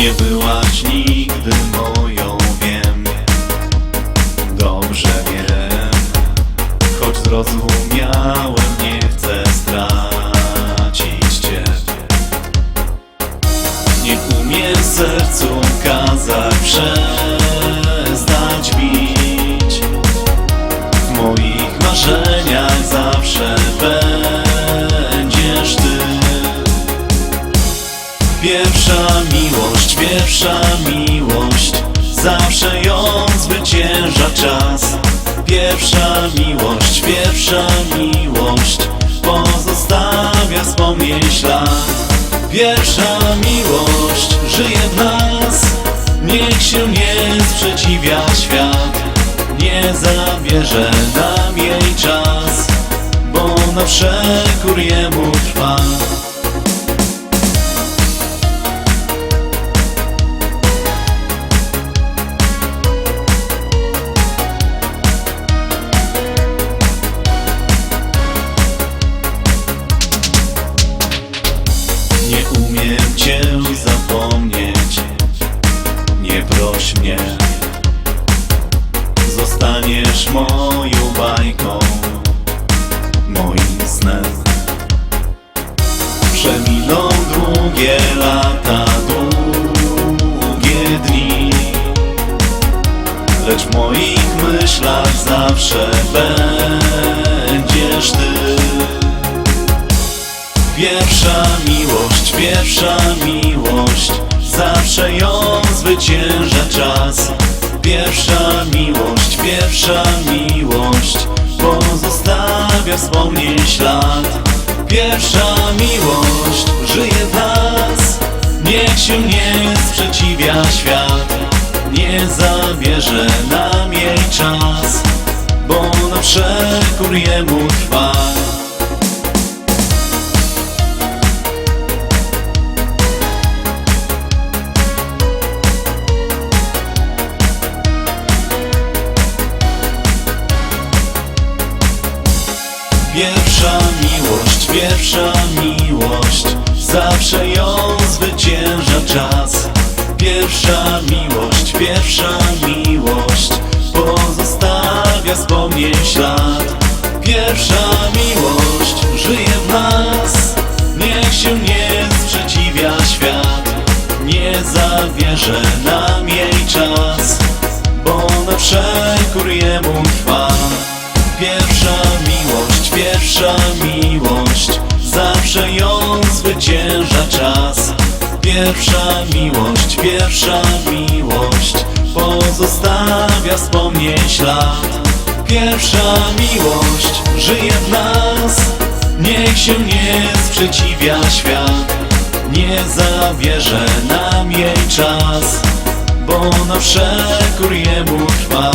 Nie byłaś nigdy moją, wiem. Dobrze wiem Choć zrozumiałem, nie chcę stracić Cię. Nie umiem sercu kazać przestać bić. W moich marzeniach zawsze będziesz Ty. Pierwsza mi pierwsza miłość Zawsze ją zwycięża czas. Pierwsza miłość, pierwsza miłość Pozostawia wspomnień ślad. Pierwsza miłość żyje w nas Niech się nie sprzeciwia świat. Nie zabierze nam jej czas Bo na przekór jemu trwa Nie proś mnie Zostaniesz moją bajką Moim snem. Przeminą długie lata Długie dni. Lecz w moich myślach zawsze będziesz Ty. Pierwsza miłość, pierwsza miłość Zawsze ją zwycięża czas. Pierwsza miłość, pierwsza miłość Pozostawia wspomnień ślad. Pierwsza miłość żyje w nas Niech się nie sprzeciwia świat. Nie zabierze nam jej czas Bo na przekór jemu trwa Pierwsza miłość, pierwsza miłość Zawsze ją zwycięża czas. Pierwsza miłość, pierwsza miłość Pozostawia wspomnień ślad. Pierwsza miłość żyje w nas Niech się nie sprzeciwia świat. Nie zabierze nam jej czas Bo na przekór jemu trwa pierwsza miłość Zawsze ją zwycięża czas. Pierwsza miłość, pierwsza miłość Pozostawia wspomnień ślad. Pierwsza miłość żyje w nas Niech się nie sprzeciwia świat. Nie zabierze nam jej czas Bo na przekór jemu trwa